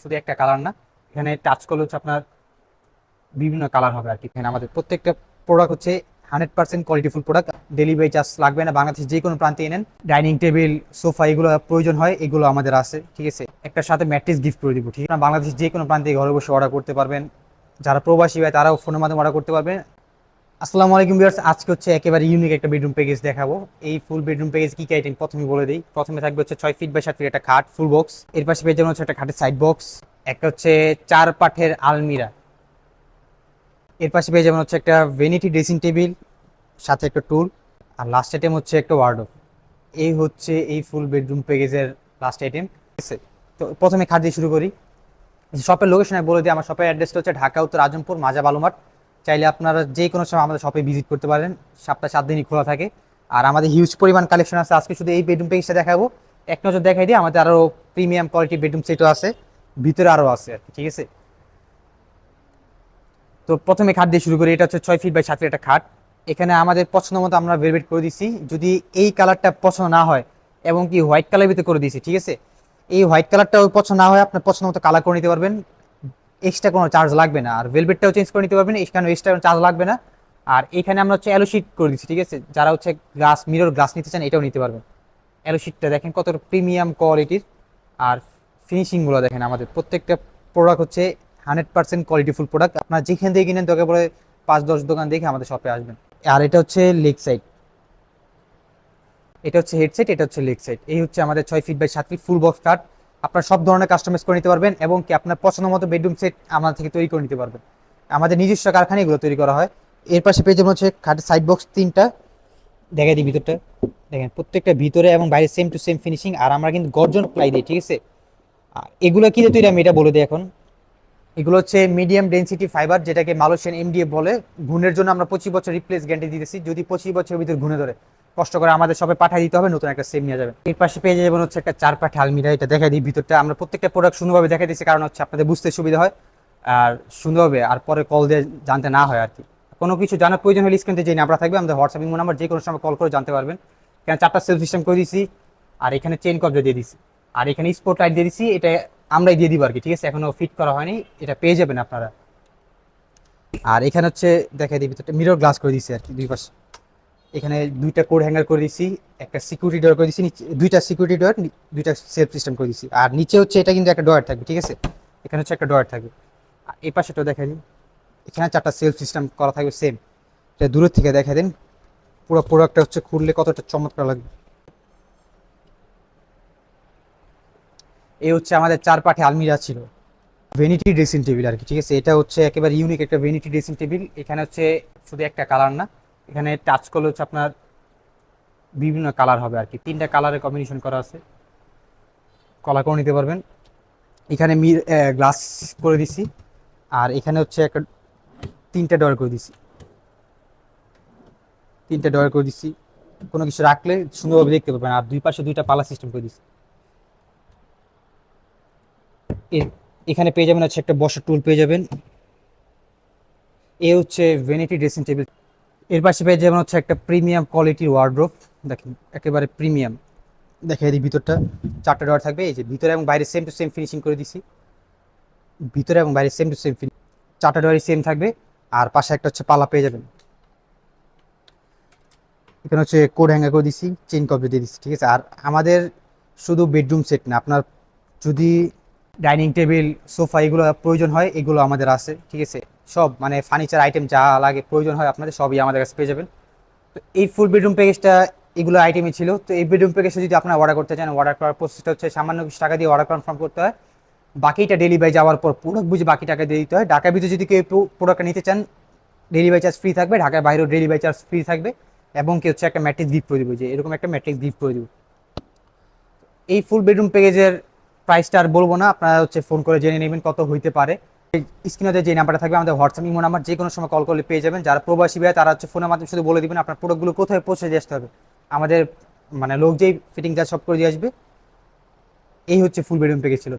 শুধু একটা কালার না, এখানে টাচ করলে হচ্ছে আপনার বিভিন্ন কালার হবে আর কি। এখানে আমাদের প্রত্যেকটা প্রোডাক্ট হচ্ছে hundred percent qualityful product delivery charge লাগবে না বাংলাদেশ যে কোনো প্রান্তে এনেন। ডাইনিং টেবিল সোফা এগুলো প্রয়োজন হয়, এগুলো আমাদের আছে, ঠিক আছে? একটা সাথে ম্যাট্রিক্স গিফট করে দিব, ঠিক আছে? বাংলাদেশ যে কোনো প্রান্তে ঘরে বসে অর্ডার করতে পারবেন। যারা প্রবাসী হয় তারাও ফোনের মাধ্যমে অর্ডার করতে পারবেন। আসসালামু আলাইকুম ভিউয়ার্স, আজকে হচ্ছে একেবারে ইউনিক একটা বেডরুম প্যাকেজ দেখাবো। এই ফুল বেডরুম প্যাকেজ কি কি আইটেম প্রথমে বলে দিই, প্রথমে থাকবে হচ্ছে ছয় ফিট বাই সাত ফিট একটা খাট ফুল বক্স এর পাশে পেয়ে যাবেন হচ্ছে একটা খাটের সাইড বক্স একটা হচ্ছে চার পাঠের আলমিরা। এর পাশে পেয়ে যাবেন হচ্ছে একটা ভেনিটি ড্রেসিং টেবিল সাথে একটা টুল আর লাস্ট আইটেম হচ্ছে একটা ওয়ার্ডোব এই হচ্ছে এই ফুল বেডরুম প্যাকেজের লাস্ট আইটেম তো প্রথমে খাট দিয়ে শুরু করি। শপের লোকেশন বলে দিই, আমার শপের অ্যাড্রেসটা হচ্ছে ঢাকা, উত্তর আজমপুর মাজা বালুমাঠ চাইলে আপনারা যে কোনো সময় আমাদের শপে ভিজিট করতে পারেন। সপ্তাহে সাত দিনই খোলা থাকে। আর আমাদের হিউজ পরিমাণ কালেকশন আছে। আজকে শুধু এই বেডরুম প্যাকেজটা দেখাবো। এক নজর দেখাই দিই, আমাদের আরও প্রিমিয়াম কোয়ালিটি বেডরুম সেটও আছে। ভিতরে আরও আছে আর ঠিক আছে? তো প্রথমে খাট দিয়ে শুরু করি। এটা হচ্ছে ছয় ফিট বাই সাত ফিট একটা খাট। এখানে আমাদের পছন্দ মতো আমরা ভেলভেট করে দিছি। যদি এই কালারটা পছন্দ না হয়, এবং কি হোয়াইট কালার ভিতরে করে দিয়েছি, ঠিক আছে? এই হোয়াইট কালারটা পছন্দ না হয়, আপনার পছন্দ মতো কালার করে নিতে পারবেন। এক্সট্রা কোনো চার্জ লাগবে না। আর ভেলভেটটাও চেঞ্জ করে নিতে পারবেন এখানে এক্সট্রা চার্জ লাগবে না। আর এখানে আমরা হচ্ছে অ্যালোশিট করে দিচ্ছি, ঠিক আছে? যারা হচ্ছে গ্লাস মিরর গ্লাস নিতে চান, এটাও নিতে পারবেন। অ্যালোশিটটা দেখেন কতটা প্রিমিয়াম কোয়ালিটির আর ফিনিশিংগুলো দেখেন আমাদের, প্রত্যেকটা প্রোডাক্ট হচ্ছে হান্ড্রেড পার্সেন্ট কোয়ালিটিফুল প্রোডাক্ট আপনার যেখান থেকে কিনেন তোকে পরে পাঁচ, দশ দোকান দেখে আমাদের শপে আসবেন। আর এটা হচ্ছে লেগ সাইড এটা হচ্ছে হেডসেট এটা হচ্ছে লেগ সাইড এই হচ্ছে আমাদের ছয় ফিট বাই সাত ফিট ফুল বক্স কাট আপনার সব ধরনের কাস্টমাইজ করে নিতে পারবেন এবং কি আপনার পছন্দ মতো বেডরুম সেট আমাদের থেকে তৈরি করে নিতে পারবেন। আমাদের নিজস্ব কারখানায় এগুলো তৈরি করা হয়। এর পাশে পেয়ে যাবেন হচ্ছে খাটের সাইড বক্স তিনটা। দেখাই দিই ভিতরটা। দেখেন, প্রত্যেকটা ভিতরে এবং বাইরে সেম টু সেম ফিনিশিং আর আমরা কিন্তু গর্জন প্লাই দিই, ঠিক আছে? এগুলো কি দিয়ে তৈরি আমি এটা বলে দিই এখন। এগুলো হচ্ছে মিডিয়াম ডেন্সিটি ফাইবার যেটাকে মালয়েশিয়ান এমডিএ বলে। ঘুণের জন্য আমরা পঁচিশ বছর রিপ্লেস গ্যারান্টি দিতেছি। যদি পঁচিশ বছরের ভিতরে ঘুনে ধরে। কষ্ট করে আমাদের সবাই পাঠিয়ে দিতে হবে, নতুন একটা সেম নিয়ে যাবে। এর পাশে পেয়ে যাবেন হচ্ছে একটা চার পাঠে আলমিরা, এটা দেখাই দিই ভিতরটা। আমরা প্রত্যেকটা প্রোডাক্ট সুন্দরভাবে দেখাই দিচ্ছি কারণ হচ্ছে আপনাদের বুঝতে সুবিধা হয়। আর সুন্দরভাবে আর পরে কল দিয়ে জানতে না হয় আর কি। কোনো কিছু জানার প্রয়োজন হলে স্ক্রিনতে যে নাম্বার থাকবে, আমাদের হোয়াটসঅ্যাপ ইমো নাম্বার যে কোনো সময় কল করে জানতে পারবেন। কেন চারটা সেলফ সিস্টেম করে দিয়েছি, আর এখানে চেন কবজা দিয়ে দিছি আর এখানে স্পোর্ট লাইট দিয়ে দিছি এটা আমরাই দিয়ে দিব আর কি, ঠিক আছে? এখনও ফিট করা হয়নি, এটা পেয়ে যাবেন আপনারা। আর এখানে হচ্ছে, দেখাই দিই ভিতরটা মিরর গ্লাস করে দিছি আর কি, দুই পাশে। এখানে দুইটা কোড হ্যাঙ্গার করে দিছি, একটা সিকিউরিটি ডোর করে দিছি দুইটা সিকিউরিটি ডোর দুইটা সেলফ সিস্টেম করে দিছি। আর নিচে হচ্ছে এটা কিন্তু একটা ডোয়ার থাকবে, ঠিক আছে? এখানে হচ্ছে একটা ডোয়ার থাকবে। আর এই পাশেটাও দেখাই দিন এখানে চারটা সেলফ সিস্টেম করা থাকবে সেম এটা দূরের থেকে দেখা দিন। পুরো প্রোডাক্টটা হচ্ছে খুললে কতটা চমৎকার লাগবে। এই হচ্ছে আমাদের চার পাঠে আলমিরা ছিল। ভেনিটি ড্রেসিং টেবিল আর কি, ঠিক আছে? এটা হচ্ছে একেবারে ইউনিক একটা ভেনিটি ড্রেসিং টেবিল এখানে হচ্ছে শুধু একটা কালার না এখানে টাচ করলে হচ্ছে আপনার বিভিন্ন কালার হবে আর কি তিনটা কালারের কম্বিনেশন করা আছে। কলা করে নিতে পারবেন। এখানে মি গ্লাস করে দিছি। আর এখানে হচ্ছে একটা তিনটা ডয়ার করে দিছি। তিনটা ডয়ার করে দিছি। কোনো কিছু রাখলে সুন্দরভাবে দেখতে পারবেন। আর দুই পাশে দুইটা পালা সিস্টেম করে দিছি। এখানে পেয়ে যাবেন হচ্ছে একটা বসার টুল পেয়ে যাবেন। এ হচ্ছে ভেনিটি ড্রেসিং টেবিল এর পাশে পেয়ে যেমন হচ্ছে একটা প্রিমিয়াম কোয়ালিটির ওয়ার্ড্রোপ দেখেন, একেবারে প্রিমিয়াম দেখে এই ভিতরটা, চারটা ডয়ার থাকবে। এই যে ভিতরে এবং বাইরে সেম টু সেম ফিনিশিং করে দিছি। ভিতরে এবং বাইরে সেম টু সেম চারটা ডয়ারই সেম থাকবে। আর পাশে একটা হচ্ছে পালা পেয়ে যাবেন। এখানে হচ্ছে কোড হ্যাঙ্গার করে দিছি চেন কভার দিয়ে দিচ্ছি ঠিক আছে? আর আমাদের শুধু বেডরুম সেট না, আপনার যদি ডাইনিং টেবিল সোফা এগুলো প্রয়োজন হয়, এগুলো আমাদের আছে, ঠিক আছে? সব মানে ফার্নিচার আইটেম যা লাগে প্রয়োজন হয় আপনাদের সবই আমাদের কাছে পেয়ে যাবেন। তো এই ফুল বেডরুম প্যাকেজটা এগুলো আইটেমই ছিল। তো এই বেডরুম প্যাকেজটা যদি আপনারা অর্ডার করতে চান অর্ডার করার প্রসেসটা হচ্ছে সামান্য কিছু টাকা দিয়ে অর্ডার কনফার্ম করতে হয়। বাকিটা ডেলিভারি যাওয়ার পর পুরো বুঝে বাকি টাকা দিয়ে দিতে হয়। ঢাকার ভিতরে যদি কেউ প্রোডাক্টটা নিতে চান ডেলিভারি চার্জ ফ্রি থাকবে। ঢাকার বাইরেও ডেলিভারি চার্জ ফ্রি থাকবে। এবং কি হচ্ছে একটা ম্যাট্রিক গিফট করে দিব, যে এরকম একটা ম্যাট্রিক্স গিফট করে দিব। এই ফুল বেডরুম প্যাকেজের প্রাইসটা আর বলব না। আপনারা হচ্ছে ফোন করে জেনে নেবেন কত হইতে পারে। স্ক্রিনে যে নাম্বারটা থাকবে, আমাদের হোয়াটসঅ্যাপ ইমো নাম্বার যে কোনো সময় কল করলে পেয়ে যাবেন। যারা প্রবাসী ভাই তারা হচ্ছে ফোনের মাধ্যমে শুধু বলে দিবেন, আপনার প্রোডাক্টগুলো কোথায় পৌঁছে দিয়ে আসতে হবে। আমাদের মানে লোক যেই ফিটিং যা সব করে দিয়ে আসবে, এই হচ্ছে ফুল বেডরুম প্যাকেজ ছিল।